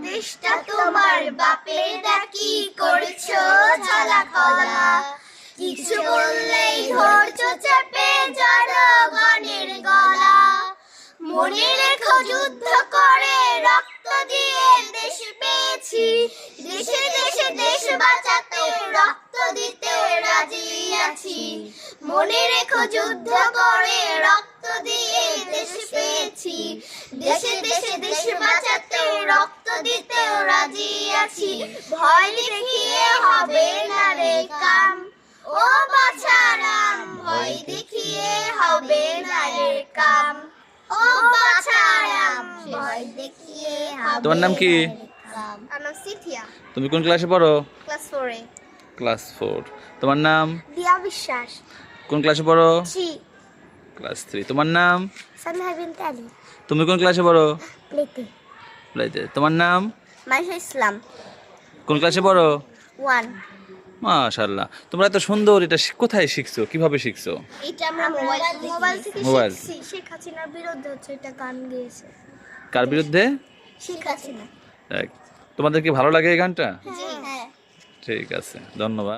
দেশটা তোমার বাপের কি করছ ঝালা কলা? কিছু বললেই ধরছো চেপে জনগণের গলা। মনে রেখো যুদ্ধ করে রক্ত দিয়ে দেশ পেয়েছি। দেশে দেশে দেশ বাঁচাতে রক্ত দিতে রাজি আছি। মনে রেখো যুদ্ধ করে রক্ত দিতেও রাজি আছি। ভয় দেখিয়ে হবে না রে কাম। ও বাছারাম ভয় দেখিয়ে হবে না রে কাম। ও বাছারাম ভয় দেখিয়ে হবে তোমার নাম কি? আমার সিথিয়া। তুমি কোন ক্লাসে পড়ো? ক্লাস ফোরে ক্লাস ফোর তোমার নাম? দিয়া বিশ্বাস। কোন ক্লাসে পড়ো? জি ক্লাস থ্রি তোমার নাম? সামিহা বিনতে আলী। তুমি কোন ক্লাসে পড়ো? প্লেতে। প্লেতে তোমার নাম? মাইশা ইসলাম। কোন ক্লাসে পড়ো? ওয়ান। মাশাল্লাহ তোমরা এত সুন্দর এটা কোথায় শিখছো? কীভাবে শিখছো? এটা আমরা মোবাইল মোবাইল থেকে মোবাইল। শেখ হাসিনার বিরুদ্ধে হচ্ছে এটা গান গেয়েছে। কার বিরুদ্ধে? শেখ হাসিনা। তোমাদের কি ভালো লাগে এই গানটা? জি হ্যাঁ। ঠিক আছে ধন্যবাদ।